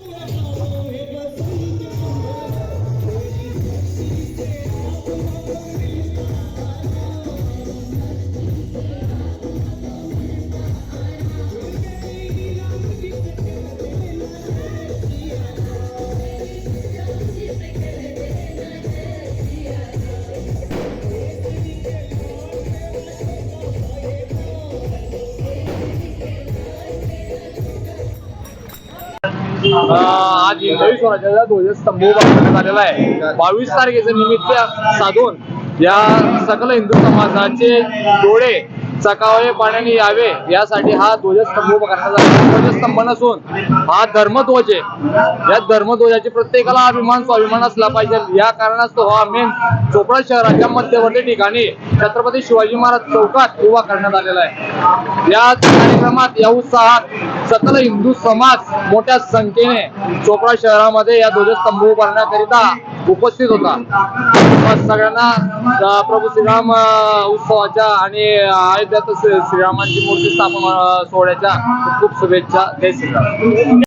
Yeah. आज हिंदवी स्वराज्याचा ध्वजस्तंभ बांधण्यात आलेला आहे. बावीस तारखेचं निमित्त साधून या सकल हिंदू समाजाचे डोळे चकावे पाण्याने यावे यासाठी हा ध्वजस्तंभ उभा करण्यात आला. ध्वजस्तंभ नसून हा धर्मध्वज आहे. या धर्मध्वजाची प्रत्येकाला अभिमान स्वाभिमान असला पाहिजे. या कारणास्तव हा मेन चोपडा शहराच्या मध्यवर्ती ठिकाणी छत्रपती शिवाजी महाराज चौकात उभा करण्यात आलेला आहे. या कार्यक्रमात या उत्साहात सकल हिंदू समाज मोठ्या संख्येने चोपडा शहरामध्ये या ध्वजस्तंभ उभारण्याकरिता उपस्थित होता. मग सगळ्यांना. प्रभू श्रीराम उत्सवाच्या आणि अयोध्यात श्रीरामांची मूर्ती स्थापन सोहळ्याच्या खूप खूप शुभेच्छा. जय श्रीराम.